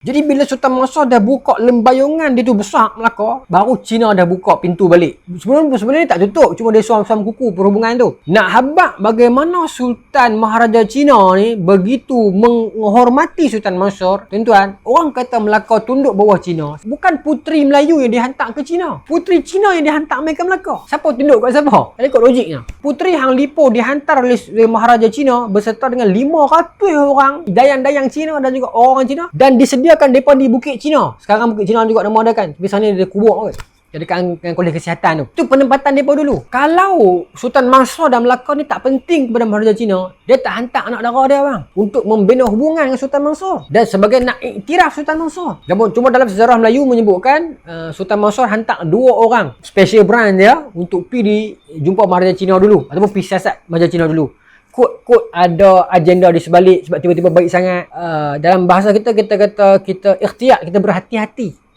Jadi bila Sultan Mansur dah buka lembayungan dia tu besar Melaka, baru Cina dah buka pintu balik. Sebelum sebenarnya tak tutup, cuma dia suam-suam kuku perhubungan tu. Nak habaq bagaimana Sultan Maharaja Cina ni begitu menghormati Sultan Mansur. Tuan-tuan, orang kata Melaka tunduk bawah Cina. Bukan puteri Melayu yang dihantar ke Cina. Puteri Cina yang dihantar ke Melaka. Siapa tunduk kat siapa? Ada ikut logiknya. Puteri Hang Lipo dihantar oleh Maharaja Cina beserta dengan 500 orang dayang-dayang Cina dan juga orang Cina dan disediakan depa di Bukit Cina. Sekarang Bukit Cina juga nama ada kan. Tapi sana dia kubur kan. Jadi kan kan kolej kesihatan tu. Tu penempatan depa dulu. Kalau Sultan Mansur dan Melaka ni tak penting kepada Maharaja Cina, dia tak hantar anak dara dia bang untuk membina hubungan dengan Sultan Mansur dan sebagai nak iktiraf Sultan Mansur. Namun cuma dalam sejarah Melayu menyebutkan uh, Sultan Mansur hantar dua orang special branch dia untuk pi di jumpa Maharaja Cina dulu ataupun pi siasat Maharaja Cina dulu kod-kod ada agenda di sebalik sebab tiba-tiba baik sangat. Uh, dalam bahasa kita kita kata kita ikhtiar kita berhati-hati